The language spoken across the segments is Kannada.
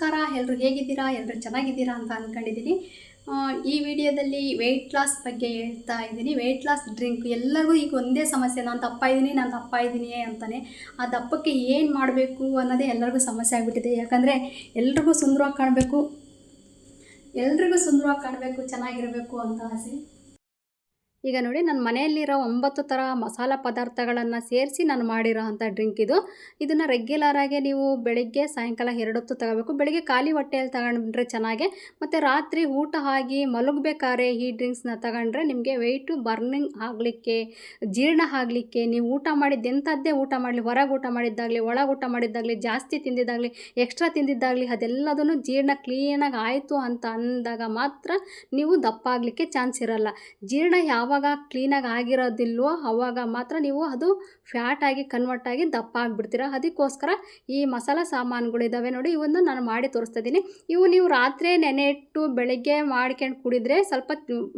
ನಮಸ್ಕಾರ ಎಲ್ಲರೂ ಹೇಗಿದ್ದೀರಾ ಎಲ್ಲರೂ ಚೆನ್ನಾಗಿದ್ದೀರಾ ಅಂತ ಅಂದ್ಕೊಂಡಿದ್ದೀನಿ ಈ ವಿಡಿಯೋದಲ್ಲಿ ವೆಯ್ಟ್ ಲಾಸ್ ಬಗ್ಗೆ ಹೇಳ್ತಾ ಇದ್ದೀನಿ. ವೆಯ್ಟ್ ಲಾಸ್ ಡ್ರಿಂಕ್ ಎಲ್ಲರಿಗೂ ಈಗ ಒಂದೇ ಸಮಸ್ಯೆ. ನಾನು ತಪ್ಪ ಇದ್ದೀನಿ, ನಾನು ತಪ್ಪ ಇದ್ದೀನಿ ಅಂತಲೇ ಆ ದಪ್ಪಕ್ಕೆ ಏನು ಮಾಡಬೇಕು ಅನ್ನೋದೇ ಎಲ್ಲರಿಗೂ ಸಮಸ್ಯೆ ಆಗಿಬಿಟ್ಟಿದೆ. ಯಾಕಂದರೆ ಎಲ್ರಿಗೂ ಸುಂದರವಾಗಿ ಕಾಣಬೇಕು. ಎಲ್ರಿಗೂ ಸುಂದರವಾಗಿ ಕಾಣಬೇಕು, ಚೆನ್ನಾಗಿರಬೇಕು ಅಂತ ಆಸೆ. ಈಗ ನೋಡಿ ನನ್ನ ಮನೆಯಲ್ಲಿರೋ ಒಂಬತ್ತು ಥರ ಮಸಾಲ ಪದಾರ್ಥಗಳನ್ನು ಸೇರಿಸಿ ನಾನು ಮಾಡಿರೋ ಅಂಥ ಡ್ರಿಂಕ್ ಇದು. ಇದನ್ನು ರೆಗ್ಯುಲರಾಗಿ ನೀವು ಬೆಳಿಗ್ಗೆ, ಸಾಯಂಕಾಲ ಎರಡೊತ್ತು ತಗೋಬೇಕು. ಬೆಳಿಗ್ಗೆ ಖಾಲಿ ಹೊಟ್ಟೆಯಲ್ಲಿ ತಗೊಂಡ್ರೆ ಚೆನ್ನಾಗೆ. ಮತ್ತು ರಾತ್ರಿ ಊಟ ಆಗಿ ಮಲಗಬೇಕಾದ್ರೆ ಈ ಡ್ರಿಂಕ್ಸ್ನ ತಗೊಂಡ್ರೆ ನಿಮಗೆ ವೆಯ್ಟು ಬರ್ನಿಂಗ್ ಆಗಲಿಕ್ಕೆ, ಜೀರ್ಣ ಆಗಲಿಕ್ಕೆ, ನೀವು ಊಟ ಮಾಡಿದ್ದು ಎಂಥದ್ದೇ ಊಟ ಮಾಡಲಿ, ಹೊರಗೆ ಊಟ ಮಾಡಿದ್ದಾಗಲಿ, ಒಳಗೆ ಊಟ ಮಾಡಿದ್ದಾಗಲಿ, ಜಾಸ್ತಿ ತಿಂದಿದ್ದಾಗಲಿ ಎಕ್ಸ್ಟ್ರಾ ತಿಂದಿದ್ದಾಗಲಿ, ಅದೆಲ್ಲದನ್ನು ಜೀರ್ಣ ಕ್ಲೀನಾಗಿ ಆಯಿತು ಅಂತ ಅಂದಾಗ ಮಾತ್ರ ನೀವು ದಪ್ಪ ಆಗಲಿಕ್ಕೆ ಚಾನ್ಸ್ ಇರಲ್ಲ. ಜೀರ್ಣ ಯಾವಾಗ ಕ್ಲೀನಾಗಿ ಆಗಿರೋದಿಲ್ವೋ ಆವಾಗ ಮಾತ್ರ ನೀವು ಅದು ಫ್ಯಾಟಾಗಿ ಕನ್ವರ್ಟ್ ಆಗಿ ದಪ್ಪ ಆಗಿಬಿಡ್ತೀರ. ಅದಕ್ಕೋಸ್ಕರ ಈ ಮಸಾಲ ಸಾಮಾನುಗಳಿದ್ದಾವೆ ನೋಡಿ, ಇವನ್ನು ನಾನು ಮಾಡಿ ತೋರಿಸ್ತಾ ಇದ್ದೀನಿ. ಇವು ನೀವು ರಾತ್ರಿ ನೆನೆ ಇಟ್ಟು ಬೆಳಗ್ಗೆ ಮಾಡ್ಕೊಂಡು ಕುಡಿದ್ರೆ ಸ್ವಲ್ಪ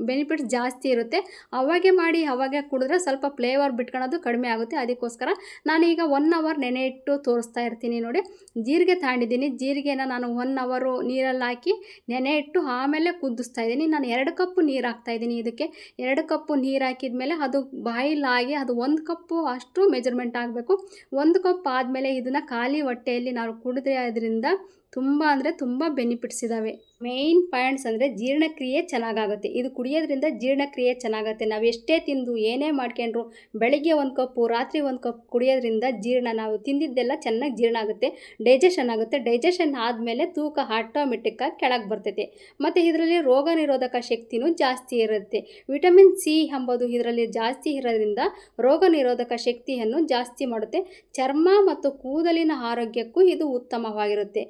ಬೆನಿಫಿಟ್ಸ್ ಜಾಸ್ತಿ ಇರುತ್ತೆ. ಅವಾಗೆ ಮಾಡಿ, ಅವಾಗೆ ಕುಡಿದ್ರೆ ಸ್ವಲ್ಪ ಫ್ಲೇವರ್ ಬಿಟ್ಕೊಳೋದು ಕಡಿಮೆ ಆಗುತ್ತೆ. ಅದಕ್ಕೋಸ್ಕರ ನಾನೀಗ ಒನ್ ಅವರ್ ನೆನೆ ಇಟ್ಟು ತೋರಿಸ್ತಾ ಇರ್ತೀನಿ ನೋಡಿ. ಜೀರಿಗೆ ತಾಂಡಿದ್ದೀನಿ ಜೀರಿಗೆನ ನಾನು ಒನ್ ಅವರು ನೀರಲ್ಲಿ ಹಾಕಿ ನೆನೆ ಇಟ್ಟು ಆಮೇಲೆ ಕುದಿಸ್ತಾ ಇದ್ದೀನಿ. ನಾನು ಎರಡು ಕಪ್ ನೀರು ಹಾಕ್ತಾ ಇದ್ದೀನಿ ಇದಕ್ಕೆ. ಎರಡು ಕಪ್ಪು ನೀರು ಹಾಕಿದ ಮೇಲೆ ಅದು ಬಾಯಿಲಾಗಿ ಅದು ಒಂದು ಕಪ್ಪು ಅಷ್ಟು ಮೆಜರ್ಮೆಂಟ್ ಆಗಬೇಕು. ಒಂದು ಕಪ್ ಆದಮೇಲೆ ಇದನ್ನು ಖಾಲಿ ಹೊಟ್ಟೆಯಲ್ಲಿ ನಾವು ಕುಡಿದ್ರೆ ಅದರಿಂದ ತುಂಬ ಅಂದರೆ ತುಂಬ ಬೆನಿಫಿಟ್ಸ್ ಇದ್ದಾವೆ ಮೇಯ್ನ್ ಪಾಯಿಂಟ್ಸ್ ಅಂದರೆ ಜೀರ್ಣಕ್ರಿಯೆ ಚೆನ್ನಾಗಾಗುತ್ತೆ. ಇದು ಕುಡಿಯೋದ್ರಿಂದ ಜೀರ್ಣಕ್ರಿಯೆ ಚೆನ್ನಾಗುತ್ತೆ. ನಾವು ಎಷ್ಟೇ ತಿಂದು ಏನೇ ಮಾಡ್ಕೊಂಡ್ರು ಬೆಳಿಗ್ಗೆ ಒಂದು ಕಪ್ಪು ರಾತ್ರಿ ಒಂದು ಕಪ್ ಕುಡಿಯೋದ್ರಿಂದ ಜೀರ್ಣ ನಾವು ತಿಂದಿದ್ದೆಲ್ಲ ಚೆನ್ನಾಗಿ ಜೀರ್ಣ ಆಗುತ್ತೆ. ಡೈಜೆಷನ್ ಆಗುತ್ತೆ. ಡೈಜೆಷನ್ ಆದಮೇಲೆ ತೂಕ ಆಟೋಮೆಟಿಕ್ಕಾಗಿ ಕೆಳಗೆ ಬರ್ತೈತೆ. ಮತ್ತು ಇದರಲ್ಲಿ ರೋಗ ನಿರೋಧಕ ಶಕ್ತಿನೂ ಜಾಸ್ತಿ ಇರುತ್ತೆ. ವಿಟಮಿನ್ ಸಿ ಎಂಬುದು ಇದರಲ್ಲಿ ಜಾಸ್ತಿ ಇರೋದ್ರಿಂದ ರೋಗ ನಿರೋಧಕ ಶಕ್ತಿಯನ್ನು ಜಾಸ್ತಿ ಮಾಡುತ್ತೆ. ಚರ್ಮ ಮತ್ತು ಕೂದಲಿನ ಆರೋಗ್ಯಕ್ಕೂ ಇದು ಉತ್ತಮವಾಗಿರುತ್ತೆ.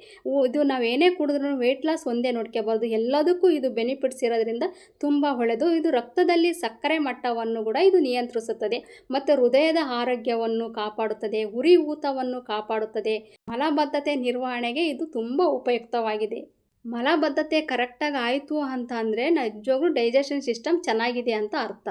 ಇದು ನಾವು ಏನೇ ಕುಡಿದ್ರೂ ವೆಯ್ಟ್ ಲಾಸ್ ಒಂದೇ ನೋಡ್ಕೋಬಾರ್ದು. ಎಲ್ಲದಕ್ಕೂ ಇದು ಬೆನಿಫಿಟ್ಸ್ ಇರೋದ್ರಿಂದ ತುಂಬ ಒಳ್ಳೆಯದು ಇದು ರಕ್ತದಲ್ಲಿ ಸಕ್ಕರೆ ಮಟ್ಟವನ್ನು ಕೂಡ ಇದು ನಿಯಂತ್ರಿಸುತ್ತದೆ. ಮತ್ತು ಹೃದಯದ ಆರೋಗ್ಯವನ್ನು ಕಾಪಾಡುತ್ತದೆ. ಉರಿ ಊತವನ್ನು ಕಾಪಾಡುತ್ತದೆ. ಮಲಬದ್ಧತೆ ನಿರ್ವಹಣೆಗೆ ಇದು ತುಂಬ ಉಪಯುಕ್ತವಾಗಿದೆ. ಮಲಬದ್ಧತೆ ಕರೆಕ್ಟಾಗಿ ಆಯಿತು ಅಂತ ಅಂದರೆ ನಿಜವಾಗ್ಲೂ ಡೈಜೆಷನ್ ಸಿಸ್ಟಮ್ ಚೆನ್ನಾಗಿದೆ ಅಂತ ಅರ್ಥ.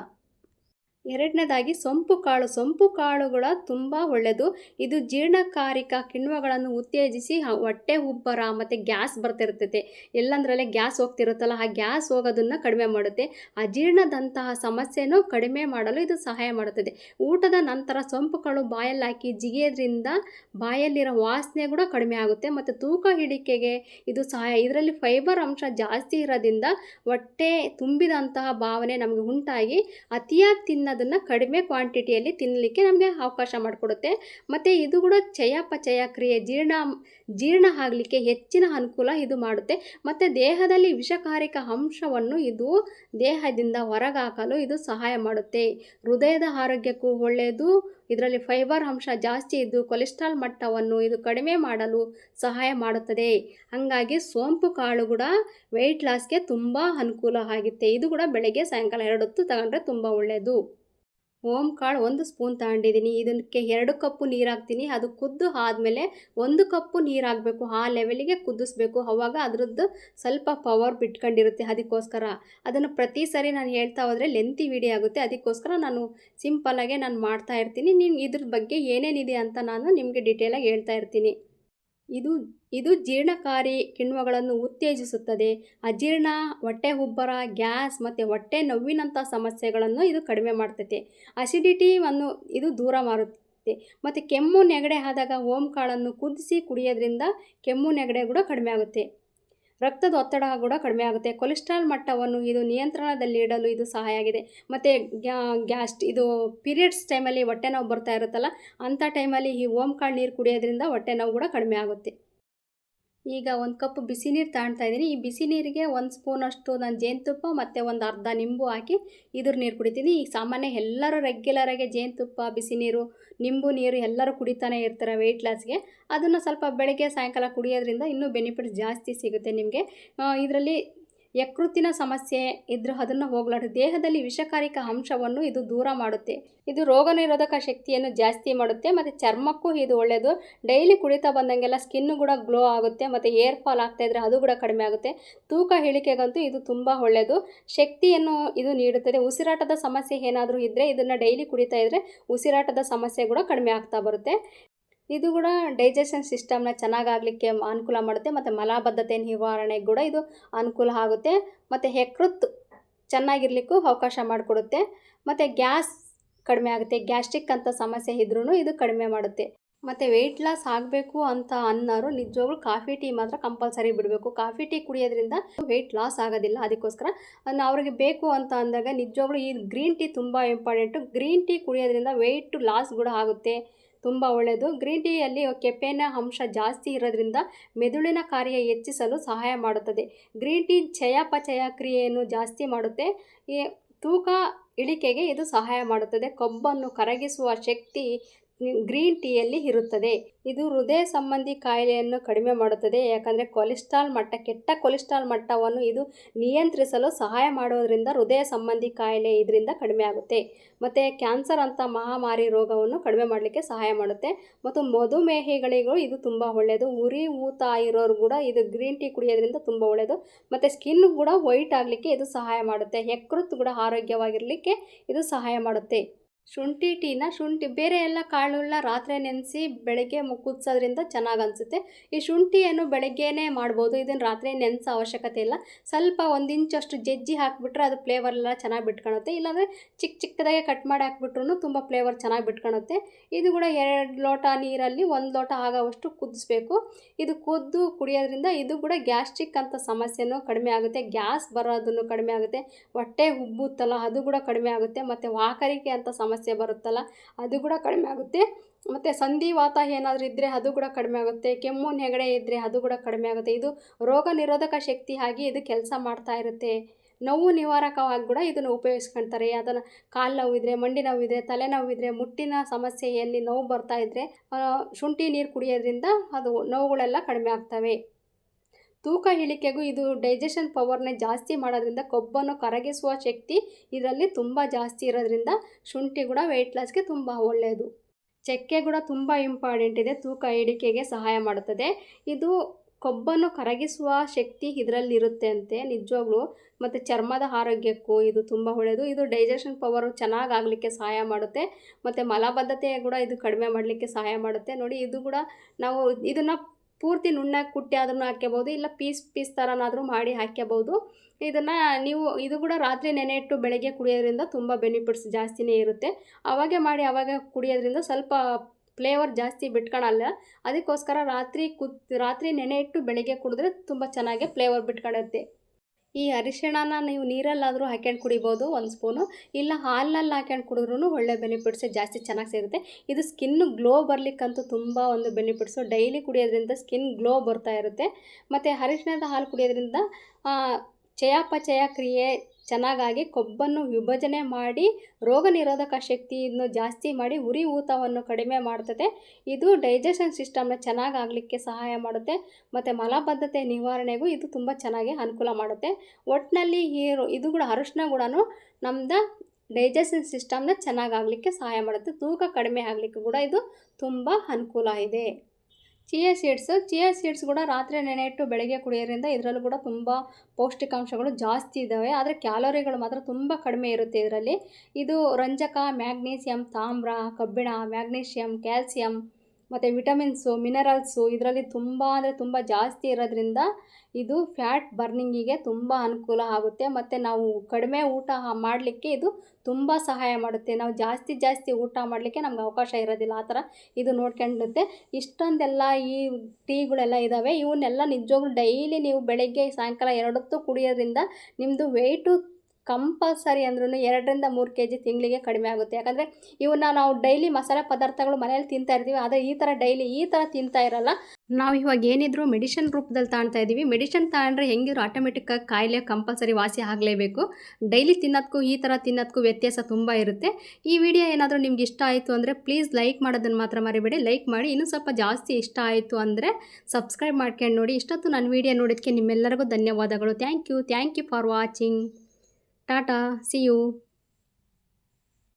ಎರಡನೇದಾಗಿ ಸೊಂಪು ಕಾಳು. ಸೊಂಪು ಕಾಳುಗಳ ತುಂಬ ಒಳ್ಳೆಯದು ಇದು ಜೀರ್ಣಕಾರಿಕ ಕಿಣ್ವಗಳನ್ನು ಉತ್ತೇಜಿಸಿ ಹೊಟ್ಟೆ ಉಬ್ಬರ ಮತ್ತು ಗ್ಯಾಸ್ ಬರ್ತಿರ್ತೈತೆ. ಎಲ್ಲಂದ್ರಲ್ಲೇ ಗ್ಯಾಸ್ ಹೋಗ್ತಿರುತ್ತಲ್ಲ, ಆ ಗ್ಯಾಸ್ ಹೋಗೋದನ್ನು ಕಡಿಮೆ ಮಾಡುತ್ತೆ. ಅಜೀರ್ಣದಂತಹ ಸಮಸ್ಯೆನೂ ಕಡಿಮೆ ಮಾಡಲು ಇದು ಸಹಾಯ ಮಾಡುತ್ತದೆ. ಊಟದ ನಂತರ ಸೊಂಪು ಕಾಳು ಬಾಯಲ್ಲಿ ಹಾಕಿ ಜಿಗಿಯೋದ್ರಿಂದ ಬಾಯಲ್ಲಿರೋ ವಾಸನೆ ಕೂಡ ಕಡಿಮೆ ಆಗುತ್ತೆ ಮತ್ತು ತೂಕ ಹಿಡಿಕೆಗೆ ಇದು ಸಹಾಯ. ಇದರಲ್ಲಿ ಫೈಬರ್ ಅಂಶ ಜಾಸ್ತಿ ಇರೋದ್ರಿಂದ ಹೊಟ್ಟೆ ತುಂಬಿದಂತಹ ಭಾವನೆ ನಮಗೆ ಉಂಟಾಗಿ ಅತಿಯಾಗಿ ತಿನ್ನೋದನ್ನು ಕಡಿಮೆ ಕ್ವಾಂಟಿಟಿಯಲ್ಲಿ ತಿನ್ನಲಿಕ್ಕೆ ನಮಗೆ ಅವಕಾಶ ಮಾಡಿಕೊಡುತ್ತೆ. ಮತ್ತು ಇದು ಕೂಡ ಚಯಾಪಚಯ ಕ್ರಿಯೆ, ಜೀರ್ಣ ಜೀರ್ಣ ಆಗಲಿಕ್ಕೆ ಹೆಚ್ಚಿನ ಅನುಕೂಲ ಇದು ಮಾಡುತ್ತೆ. ಮತ್ತು ದೇಹದಲ್ಲಿ ವಿಷಕಾರಿಕ ಅಂಶವನ್ನು ಇದು ದೇಹದಿಂದ ಹೊರಗಾಕಲು ಇದು ಸಹಾಯ ಮಾಡುತ್ತೆ. ಹೃದಯದ ಆರೋಗ್ಯಕ್ಕೂ ಒಳ್ಳೆಯದು ಇದರಲ್ಲಿ ಫೈಬರ್ ಅಂಶ ಜಾಸ್ತಿ ಇದ್ದು ಕೊಲೆಸ್ಟ್ರಾಲ್ ಮಟ್ಟವನ್ನು ಇದು ಕಡಿಮೆ ಮಾಡಲು ಸಹಾಯ ಮಾಡುತ್ತದೆ. ಹಾಗಾಗಿ ಸೋಂಪು ಕಾಳು ಕೂಡ ವೆಯ್ಟ್ ಲಾಸ್ಗೆ ತುಂಬ ಅನುಕೂಲ ಆಗುತ್ತೆ. ಇದು ಕೂಡ ಬೆಳಗ್ಗೆ ಸಾಯಂಕಾಲ ಎರಡೊತ್ತು ತಗೊಂಡ್ರೆ ತುಂಬ ಒಳ್ಳೆಯದು ಓಮ್ ಕಾಳು ಒಂದು ಸ್ಪೂನ್ ತಗೊಂಡಿದ್ದೀನಿ. ಇದಕ್ಕೆ ಎರಡು ಕಪ್ಪು ನೀರು ಹಾಕ್ತೀನಿ ಅದು ಕುದ್ದು ಆದಮೇಲೆ ಒಂದು ಕಪ್ಪು ನೀರು ಆ ಲೆವೆಲಿಗೆ ಕುದಿಸ್ಬೇಕು. ಅವಾಗ ಅದ್ರದ್ದು ಸ್ವಲ್ಪ ಪವರ್ ಬಿಟ್ಕೊಂಡಿರುತ್ತೆ. ಅದಕ್ಕೋಸ್ಕರ ಅದನ್ನು ಪ್ರತಿ ಸರಿ ನಾನು ಹೇಳ್ತಾ ಹೋದರೆ ಲೆಂತಿ ವಿಡಿಯೋ ಆಗುತ್ತೆ. ಅದಕ್ಕೋಸ್ಕರ ನಾನು ಸಿಂಪಲ್ಲಾಗೆ ನಾನು ಮಾಡ್ತಾ ಇರ್ತೀನಿ. ನೀವು ಇದ್ರ ಬಗ್ಗೆ ಏನೇನಿದೆ ಅಂತ ನಾನು ನಿಮಗೆ ಡೀಟೇಲಾಗಿ ಹೇಳ್ತಾ ಇರ್ತೀನಿ. ಇದು ಇದು ಜೀರ್ಣಕಾರಿ ಕಿಣ್ವಗಳನ್ನು ಉತ್ತೇಜಿಸುತ್ತದೆ. ಅಜೀರ್ಣ, ಹೊಟ್ಟೆ ಉಬ್ಬರ ಗ್ಯಾಸ್ ಮತ್ತು ಹೊಟ್ಟೆ ನೋವಿನಂಥ ಸಮಸ್ಯೆಗಳನ್ನು ಇದು ಕಡಿಮೆ ಮಾಡ್ತೈತೆ. ಅಸಿಡಿಟಿವನ್ನು ಇದು ದೂರ ಮಾಡುತ್ತೆ ಮತ್ತು ಕೆಮ್ಮು ನೆಗಡೆ ಆದಾಗ ಓಂ ಕಾಳನ್ನು ಕುದಿಸಿ ಕುಡಿಯೋದ್ರಿಂದ ಕೆಮ್ಮು ನೆಗಡೆ ಕೂಡ ಕಡಿಮೆ ಆಗುತ್ತೆ. ರಕ್ತದ ಒತ್ತಡ ಕೂಡ ಕಡಿಮೆ ಆಗುತ್ತೆ. ಕೊಲೆಸ್ಟ್ರಾಲ್ ಮಟ್ಟವನ್ನು ಇದು ನಿಯಂತ್ರಣದಲ್ಲಿ ಇಡಲು ಇದು ಸಹಾಯ ಆಗಿದೆ. ಮತ್ತು ಗ್ಯಾಸ್ಟ್ ಇದು ಪೀರಿಯಡ್ಸ್ ಟೈಮಲ್ಲಿ ಹೊಟ್ಟೆ ನೋವು ಬರ್ತಾ ಇರುತ್ತಲ್ಲ, ಅಂಥ ಟೈಮಲ್ಲಿ ಈ ಓಮ್ ಕಾಳು ನೀರು ಕುಡಿಯೋದ್ರಿಂದ ಹೊಟ್ಟೆ ನೋವು ಕೂಡ ಕಡಿಮೆ ಆಗುತ್ತೆ. ಈಗ ಒಂದು ಕಪ್ ಬಿಸಿ ನೀರು ತಗೊಳ್ತಾ ಇದ್ದೀನಿ. ಈ ಬಿಸಿ ನೀರಿಗೆ ಒಂದು ಸ್ಪೂನಷ್ಟು ನಾನು ಜೇನುತುಪ್ಪ ಮತ್ತು ಒಂದು ಅರ್ಧ ನಿಂಬು ಹಾಕಿ ಇದ್ರ ನೀರು ಕುಡಿತೀನಿ. ಈಗ ಸಾಮಾನ್ಯ ಎಲ್ಲರೂ ರೆಗ್ಯುಲರಾಗಿ ಜೇನುತುಪ್ಪ, ಬಿಸಿ ನೀರು ನಿಂಬು ನೀರು ಎಲ್ಲರೂ ಕುಡಿತಾನೆ ಇರ್ತಾರೆ ವೆಯ್ಟ್ ಲಾಸ್ಗೆ ಅದನ್ನು ಸ್ವಲ್ಪ ಬೆಳಗ್ಗೆ ಸಾಯಂಕಾಲ ಕುಡಿಯೋದ್ರಿಂದ ಇನ್ನೂ ಬೆನಿಫಿಟ್ಸ್ ಜಾಸ್ತಿ ಸಿಗುತ್ತೆ ನಿಮಗೆ. ಇದರಲ್ಲಿ ಯಕೃತ್ತಿನ ಸಮಸ್ಯೆ ಇದ್ರೂ ಅದನ್ನು ಹೋಗ್ಲಾಡಿ. ದೇಹದಲ್ಲಿ ವಿಷಕಾರಿಕ ಅಂಶವನ್ನು ಇದು ದೂರ ಮಾಡುತ್ತೆ. ಇದು ರೋಗ ನಿರೋಧಕ ಶಕ್ತಿಯನ್ನು ಜಾಸ್ತಿ ಮಾಡುತ್ತೆ, ಮತ್ತು ಚರ್ಮಕ್ಕೂ ಇದು ಒಳ್ಳೆಯದು ಡೈಲಿ ಕುಡಿತಾ ಬಂದಂಗೆಲ್ಲ ಸ್ಕಿನ್ನು ಕೂಡ ಗ್ಲೋ ಆಗುತ್ತೆ, ಮತ್ತು ಏರ್ ಫಾಲ್ ಆಗ್ತಾ ಇದ್ರೆ ಅದು ಕೂಡ ಕಡಿಮೆ ಆಗುತ್ತೆ. ತೂಕ ಇಳಿಕೆಗಂತೂ ಇದು ತುಂಬ ಒಳ್ಳೆಯದು ಶಕ್ತಿಯನ್ನು ಇದು ನೀಡುತ್ತದೆ. ಉಸಿರಾಟದ ಸಮಸ್ಯೆ ಏನಾದರೂ ಇದ್ದರೆ ಇದನ್ನು ಡೈಲಿ ಕುಡಿತಾ ಇದ್ದರೆ ಉಸಿರಾಟದ ಸಮಸ್ಯೆ ಕೂಡ ಕಡಿಮೆ ಆಗ್ತಾ ಬರುತ್ತೆ. ಇದು ಕೂಡ ಡೈಜೆಷನ್ ಸಿಸ್ಟಮ್ನ ಚೆನ್ನಾಗಾಗಲಿಕ್ಕೆ ಅನುಕೂಲ ಮಾಡುತ್ತೆ, ಮತ್ತು ಮಲಬದ್ಧತೆ ನಿವಾರಣೆಗೆ ಕೂಡ ಇದು ಅನುಕೂಲ ಆಗುತ್ತೆ. ಮತ್ತು ಹೆಕೃತ್ ಚೆನ್ನಾಗಿರ್ಲಿಕ್ಕೂ ಅವಕಾಶ ಮಾಡಿಕೊಡುತ್ತೆ. ಮತ್ತು ಗ್ಯಾಸ್ ಕಡಿಮೆ ಆಗುತ್ತೆ ಗ್ಯಾಸ್ಟ್ರಿಕ್ ಅಂತ ಸಮಸ್ಯೆ ಇದ್ರೂ ಇದು ಕಡಿಮೆ ಮಾಡುತ್ತೆ. ಮತ್ತು ವೆಯ್ಟ್ ಲಾಸ್ ಆಗಬೇಕು ಅಂತ ಅನ್ನೋರು ನಿಜವಾಗ್ಲೂ ಕಾಫಿ ಟೀ ಮಾತ್ರ ಕಂಪಲ್ಸರಿ ಬಿಡಬೇಕು. ಕಾಫಿ ಟೀ ಕುಡಿಯೋದ್ರಿಂದ ವೆಯ್ಟ್ ಲಾಸ್ ಆಗೋದಿಲ್ಲ. ಅದಕ್ಕೋಸ್ಕರ ಅವ್ರಿಗೆ ಬೇಕು ಅಂತ ಅಂದಾಗ ನಿಜವಾಗ್ಲೂ ಈ ಗ್ರೀನ್ ಟೀ ತುಂಬ ಇಂಪಾರ್ಟೆಂಟು ಗ್ರೀನ್ ಟೀ ಕುಡಿಯೋದ್ರಿಂದ ವೆಯ್ಟ್ ಲಾಸ್ ಕೂಡ ಆಗುತ್ತೆ. ತುಂಬ ಒಳ್ಳೆಯದು ಗ್ರೀನ್ ಟೀಯಲ್ಲಿ ಕೆಫೆನ್ ಅಂಶ ಜಾಸ್ತಿ ಇರೋದ್ರಿಂದ ಮೆದುಳಿನ ಕಾರ್ಯ ಹೆಚ್ಚಿಸಲು ಸಹಾಯ ಮಾಡುತ್ತದೆ. ಗ್ರೀನ್ ಟೀ ಚಯಾಪಚಯ ಕ್ರಿಯೆಯನ್ನು ಜಾಸ್ತಿ ಮಾಡುತ್ತೆ. ಈ ತೂಕ ಇಳಿಕೆಗೆ ಇದು ಸಹಾಯ ಮಾಡುತ್ತದೆ. ಕೊಬ್ಬನ್ನು ಕರಗಿಸುವ ಶಕ್ತಿ ಗ್ರೀನ್ ಟೀಯಲ್ಲಿ ಇರುತ್ತದೆ. ಇದು ಹೃದಯ ಸಂಬಂಧಿ ಕಾಯಿಲೆಯನ್ನು ಕಡಿಮೆ ಮಾಡುತ್ತದೆ. ಯಾಕಂದರೆ ಕೊಲೆಸ್ಟ್ರಾಲ್ ಮಟ್ಟ, ಕೆಟ್ಟ ಕೊಲೆಸ್ಟ್ರಾಲ್ ಮಟ್ಟವನ್ನು ಇದು ನಿಯಂತ್ರಿಸಲು ಸಹಾಯ ಮಾಡೋದರಿಂದ ಹೃದಯ ಸಂಬಂಧಿ ಕಾಯಿಲೆ ಇದರಿಂದ ಕಡಿಮೆ ಆಗುತ್ತೆ. ಮತ್ತು ಕ್ಯಾನ್ಸರ್ ಅಂತ ಮಹಾಮಾರಿ ರೋಗವನ್ನು ಕಡಿಮೆ ಮಾಡಲಿಕ್ಕೆ ಸಹಾಯ ಮಾಡುತ್ತೆ. ಮತ್ತು ಮಧುಮೇಹಿಗಳಿಗೂ ಇದು ತುಂಬ ಒಳ್ಳೆಯದು ಉರಿ, ಊತ ಇರೋರು ಕೂಡ ಇದು ಗ್ರೀನ್ ಟೀ ಕುಡಿಯೋದ್ರಿಂದ ತುಂಬ ಒಳ್ಳೆಯದು ಮತ್ತು ಸ್ಕಿನ್ ಕೂಡ ವೈಟ್ ಆಗಲಿಕ್ಕೆ ಇದು ಸಹಾಯ ಮಾಡುತ್ತೆ. ಯಕೃತ್ ಕೂಡ ಆರೋಗ್ಯವಾಗಿರಲಿಕ್ಕೆ ಇದು ಸಹಾಯ ಮಾಡುತ್ತೆ. ಶುಂಠಿ ಟೀನ? ಶುಂಠಿ ಬೇರೆ ಎಲ್ಲ ಕಾಳುಗಳನ್ನ ರಾತ್ರಿ ನೆನೆಸಿ ಬೆಳಗ್ಗೆ ಕುದಿಸೋದ್ರಿಂದ ಚೆನ್ನಾಗಿ ಅನಿಸುತ್ತೆ. ಈ ಶುಂಠಿಯನ್ನು ಬೆಳಗ್ಗೆನೇ ಮಾಡ್ಬೋದು. ಇದನ್ನು ರಾತ್ರಿ ನೆನೆಸೋ ಅವಶ್ಯಕತೆ ಇಲ್ಲ. ಸ್ವಲ್ಪ ಒಂದು ಇಂಚಷ್ಟು ಜಜ್ಜಿ ಹಾಕಿಬಿಟ್ರೆ ಅದು ಫ್ಲೇವರ್ ಎಲ್ಲ ಚೆನ್ನಾಗಿ ಬಿಟ್ಕೊಳುತ್ತೆ. ಇಲ್ಲಾಂದರೆ ಚಿಕ್ಕ ಚಿಕ್ಕದಾಗೆ ಕಟ್ ಮಾಡಿ ಹಾಕ್ಬಿಟ್ರು ತುಂಬ ಫ್ಲೇವರ್ ಚೆನ್ನಾಗಿ ಬಿಟ್ಕೊಳುತ್ತೆ. ಇದು ಕೂಡ ಎರಡು ಲೋಟ ನೀರಲ್ಲಿ ಒಂದು ಲೋಟ ಆಗೋವಷ್ಟು ಕುದಿಸ್ಬೇಕು. ಇದು ಕುದ್ದು ಕುಡಿಯೋದ್ರಿಂದ ಇದು ಕೂಡ ಗ್ಯಾಸ್ಟ್ರಿಕ್ ಅಂತ ಸಮಸ್ಯೆನೂ ಕಡಿಮೆ ಆಗುತ್ತೆ. ಗ್ಯಾಸ್ ಬರೋದನ್ನು ಕಡಿಮೆ ಆಗುತ್ತೆ. ಹೊಟ್ಟೆ ಉಬ್ಬುತ್ತಲ್ಲ, ಅದು ಕೂಡ ಕಡಿಮೆ ಆಗುತ್ತೆ. ಮತ್ತು ವಾಕರಿಕೆ ಅಂತ ಸಮಸ್ಯೆ ಬರುತ್ತಲ್ಲ, ಅದು ಕೂಡ ಕಡಿಮೆ ಆಗುತ್ತೆ. ಮತ್ತು ಸಂಧಿವಾತ ಏನಾದರೂ ಇದ್ದರೆ ಅದು ಕೂಡ ಕಡಿಮೆ ಆಗುತ್ತೆ. ಕೆಮ್ಮು, ನೆಗಡೆ ಇದ್ದರೆ ಅದು ಕೂಡ ಕಡಿಮೆ ಆಗುತ್ತೆ. ಇದು ರೋಗ ನಿರೋಧಕ ಶಕ್ತಿ ಆಗಿ ಇದು ಕೆಲಸ ಮಾಡ್ತಾ ಇರುತ್ತೆ. ನೋವು ನಿವಾರಕವಾಗಿ ಕೂಡ ಇದನ್ನು ಉಪಯೋಗಿಸ್ಕೊಳ್ತಾರೆ ಅದನ್ನು ಕಾಲು ನೋವಿದ್ರೆ ಮಂಡಿ ನೋವಿದ್ರೆ ತಲೆನೋವಿದ್ರೆ ಮುಟ್ಟಿನ ಸಮಸ್ಯೆಯಲ್ಲಿ ನೋವು ಬರ್ತಾ ಇದ್ದರೆ ಶುಂಠಿ ನೀರು ಕುಡಿಯೋದ್ರಿಂದ ಅದು ನೋವುಗಳೆಲ್ಲ ಕಡಿಮೆ ಆಗ್ತವೆ. ತೂಕ ಇಳಿಕೆಗೂ ಇದು ಡೈಜೆಷನ್ ಪವರ್ನ ಜಾಸ್ತಿ ಮಾಡೋದ್ರಿಂದ ಕೊಬ್ಬನ್ನು ಕರಗಿಸುವ ಶಕ್ತಿ ಇದರಲ್ಲಿ ತುಂಬ ಜಾಸ್ತಿ ಇರೋದ್ರಿಂದ ಶುಂಠಿ ಕೂಡ ವೆಯ್ಟ್ ಲಾಸ್ಗೆ ತುಂಬ ಒಳ್ಳೆಯದು ಚಕ್ಕೆ ಕೂಡ ತುಂಬ ಇಂಪಾರ್ಟೆಂಟ್ ಇದೆ, ತೂಕ ಇಳಿಕೆಗೆ ಸಹಾಯ ಮಾಡುತ್ತದೆ. ಇದು ಕೊಬ್ಬನ್ನು ಕರಗಿಸುವ ಶಕ್ತಿ ಇದರಲ್ಲಿರುತ್ತೆ ಅಂತೆ, ನಿಜವಾಗ್ಲೂ. ಮತ್ತು ಚರ್ಮದ ಆರೋಗ್ಯಕ್ಕೂ ಇದು ತುಂಬ ಒಳ್ಳೆಯದು ಇದು ಡೈಜೆಷನ್ ಪವರು ಚೆನ್ನಾಗಿ ಆಗಲಿಕ್ಕೆ ಸಹಾಯ ಮಾಡುತ್ತೆ. ಮತ್ತು ಮಲಬದ್ಧತೆ ಕೂಡ ಇದು ಕಡಿಮೆ ಮಾಡಲಿಕ್ಕೆ ಸಹಾಯ ಮಾಡುತ್ತೆ. ನೋಡಿ, ಇದು ಕೂಡ ನಾವು ಇದನ್ನು ಪೂರ್ತಿ ನುಣ್ಣಗೆ ಕುಟ್ಟಿ ಆದ್ರೂ ಹಾಕ್ಕೋಬೋದು ಇಲ್ಲ ಪೀಸ್ ಪೀಸ್ ಥರನಾದರೂ ಮಾಡಿ ಹಾಕ್ಕೋಬೋದು ಇದನ್ನು ನೀವು, ಇದು ಕೂಡ ರಾತ್ರಿ ನೆನೆ ಇಟ್ಟು ಬೆಳಗ್ಗೆ ಕುಡಿಯೋದ್ರಿಂದ ತುಂಬ ಬೆನಿಫಿಟ್ಸ್ ಜಾಸ್ತಿನೇ ಇರುತ್ತೆ. ಅವಾಗೆ ಮಾಡಿ ಅವಾಗ ಕುಡಿಯೋದ್ರಿಂದ ಸ್ವಲ್ಪ ಫ್ಲೇವರ್ ಜಾಸ್ತಿ ಬಿಟ್ಕೊಳಲ್ಲ. ಅದಕ್ಕೋಸ್ಕರ ರಾತ್ರಿ ಕುದ್ ರಾತ್ರಿ ನೆನೆ ಇಟ್ಟು ಬೆಳಗ್ಗೆ ಕುಡಿದ್ರೆ ತುಂಬ ಚೆನ್ನಾಗಿ ಫ್ಲೇವರ್ ಬಿಟ್ಕೊಳುತ್ತೆ. ಈ ಅರಿಶಿಣನ ನೀವು ನೀರಲ್ಲಾದರೂ ಹಾಕ್ಯಂಡು ಕುಡಿಬೋದು ಒಂದು ಸ್ಪೂನು. ಇಲ್ಲ ಹಾಲಿನಲ್ಲಿ ಹಾಕ್ಯಂಡು ಕುಡಿದ್ರೂ ಒಳ್ಳೆ ಬೆನಿಫಿಟ್ಸ್ ಜಾಸ್ತಿ ಚೆನ್ನಾಗಿ ಸಿಗುತ್ತೆ. ಇದು ಸ್ಕಿನ್ ಗ್ಲೋ ಬರಲಿಕ್ಕಂತೂ ತುಂಬ ಒಂದು ಬೆನಿಫಿಟ್ಸು. ಡೈಲಿ ಕುಡಿಯೋದ್ರಿಂದ ಸ್ಕಿನ್ ಗ್ಲೋ ಬರ್ತಾ ಇರುತ್ತೆ. ಮತ್ತು ಅರಿಶಿಣದ ಹಾಲು ಕುಡಿಯೋದ್ರಿಂದ ಚಯಾಪಚಯ ಕ್ರಿಯೆ ಚೆನ್ನಾಗಾಗಿ ಕೊಬ್ಬನ್ನು ವಿಭಜನೆ ಮಾಡಿ ರೋಗ ನಿರೋಧಕ ಶಕ್ತಿಯನ್ನು ಜಾಸ್ತಿ ಮಾಡಿ ಉರಿ ಊತವನ್ನು ಕಡಿಮೆ ಮಾಡ್ತದೆ ಇದು ಡೈಜೆಷನ್ ಸಿಸ್ಟಮ್ನ ಚೆನ್ನಾಗಿ ಆಗಲಿಕ್ಕೆ ಸಹಾಯ ಮಾಡುತ್ತೆ. ಮತ್ತು ಮಲಬದ್ಧತೆ ನಿವಾರಣೆಗೂ ಇದು ತುಂಬ ಚೆನ್ನಾಗಿ ಅನುಕೂಲ ಮಾಡುತ್ತೆ. ಒಟ್ಟಿನಲ್ಲಿ ಈ ಇದು ಕೂಡ ಅರಿಶಿನ ಕೂಡ ನಮ್ದು ಡೈಜೆಷನ್ ಸಿಸ್ಟಮ್ನ ಚೆನ್ನಾಗಾಗಲಿಕ್ಕೆ ಸಹಾಯ ಮಾಡುತ್ತೆ. ತೂಕ ಕಡಿಮೆ ಆಗಲಿಕ್ಕೆ ಕೂಡ ಇದು ತುಂಬ ಅನುಕೂಲ ಇದೆ. ಚಿಯಾ ಸೀಡ್ಸ್ ಚಿಯಾ ಸೀಡ್ಸ್ ಕೂಡ ರಾತ್ರಿ ನೆನೆ ಇಟ್ಟು ಬೆಳಗ್ಗೆ ಕುಡಿಯೋದ್ರಿಂದ ಇದರಲ್ಲೂ ಕೂಡ ತುಂಬ ಪೌಷ್ಟಿಕಾಂಶಗಳು ಜಾಸ್ತಿ ಇದ್ದಾವೆ. ಆದರೆ ಕ್ಯಾಲೋರಿಗಳು ಮಾತ್ರ ತುಂಬ ಕಡಿಮೆ ಇರುತ್ತೆ ಇದರಲ್ಲಿ. ಇದು ರಂಜಕ, ಮ್ಯಾಗ್ನೀಸಿಯಂ, ತಾಮ್ರ, ಕಬ್ಬಿಣ ಮ್ಯಾಗ್ನೀಷಿಯಂ ಕ್ಯಾಲ್ಸಿಯಮ್ ಮತ್ತು ವಿಟಮಿನ್ಸು, ಮಿನರಲ್ಸು ಇದರಲ್ಲಿ ತುಂಬ ಅಂದರೆ ತುಂಬ ಜಾಸ್ತಿ ಇರೋದ್ರಿಂದ ಇದು ಫ್ಯಾಟ್ ಬರ್ನಿಂಗಿಗೆ ತುಂಬ ಅನುಕೂಲ ಆಗುತ್ತೆ. ಮತ್ತು ನಾವು ಕಡಿಮೆ ಊಟ ಮಾಡಲಿಕ್ಕೆ ಇದು ತುಂಬ ಸಹಾಯ ಮಾಡುತ್ತೆ. ನಾವು ಜಾಸ್ತಿ ಜಾಸ್ತಿ ಊಟ ಮಾಡಲಿಕ್ಕೆ ನಮ್ಗೆ ಅವಕಾಶ ಇರೋದಿಲ್ಲ ಆ ಥರ ಇದು ನೋಡ್ಕೊಂಡಿರುತ್ತೆ ಇಷ್ಟೊಂದೆಲ್ಲ ಈ ಟೀಗಳೆಲ್ಲ ಇದ್ದಾವೆ ಇವನ್ನೆಲ್ಲ ನಿಜವಾಗ್ಲೂ ಡೈಲಿ ನೀವು ಬೆಳಗ್ಗೆ ಸಾಯಂಕಾಲ ಎರಡೊತ್ತು ಕುಡಿಯೋದ್ರಿಂದ ನಿಮ್ಮದು ವೆಯ್ಟು ಕಂಪಲ್ಸರಿ ಅಂದ್ರೂ ಎರಡರಿಂದ ಮೂರು ಕೆ ಜಿ ತಿಂಗಳಿಗೆ ಕಡಿಮೆ ಆಗುತ್ತೆ. ಯಾಕಂದರೆ ಇವನ್ನ ನಾವು ಡೈಲಿ ಮಸಾಲೆ ಪದಾರ್ಥಗಳು ಮನೇಲಿ ತಿಂತಾ ಇರ್ತೀವಿ. ಆದರೆ ಈ ಥರ ಡೈಲಿ ಈ ಥರ ತಿಂತಾ ಇರಲ್ಲ. ನಾವು ಇವಾಗ ಏನಿದ್ರು ಮೆಡಿಷನ್ ರೂಪದಲ್ಲಿ ತಾಣ್ತಾ ಇದ್ದೀವಿ. ಮೆಡಿಷನ್ ತಗೊಂಡ್ರೆ ಹೆಂಗಿದ್ರು ಆಟೋಮೆಟಿಕ್ಕಾಗಿ ಕಾಯಿಲೆ ಕಂಪಲ್ಸರಿ ವಾಸಿ ಆಗಲೇಬೇಕು. ಡೈಲಿ ತಿನ್ನೋದಕ್ಕೂ ಈ ಥರ ತಿನ್ನೋದಕ್ಕೂ ವ್ಯತ್ಯಾಸ ತುಂಬ ಇರುತ್ತೆ. ಈ ವಿಡಿಯೋ ಏನಾದರೂ ನಿಮ್ಗೆ ಇಷ್ಟ ಆಯಿತು ಅಂದರೆ ಪ್ಲೀಸ್ ಲೈಕ್ ಮಾಡೋದನ್ನು ಮಾತ್ರ ಮರಿಬೇಡಿ. ಲೈಕ್ ಮಾಡಿ ಇನ್ನೂ ಸ್ವಲ್ಪ ಜಾಸ್ತಿ ಇಷ್ಟ ಆಯಿತು ಅಂದರೆ ಸಬ್ಸ್ಕ್ರೈಬ್ ಮಾಡ್ಕೊಂಡು ನೋಡಿ. ಇಷ್ಟೊತ್ತು ನನ್ನ ವಿಡಿಯೋ ನೋಡೋದಕ್ಕೆ ನಿಮ್ಮೆಲ್ಲರಿಗೂ ಧನ್ಯವಾದಗಳು. Thank you thank you for watching tata see you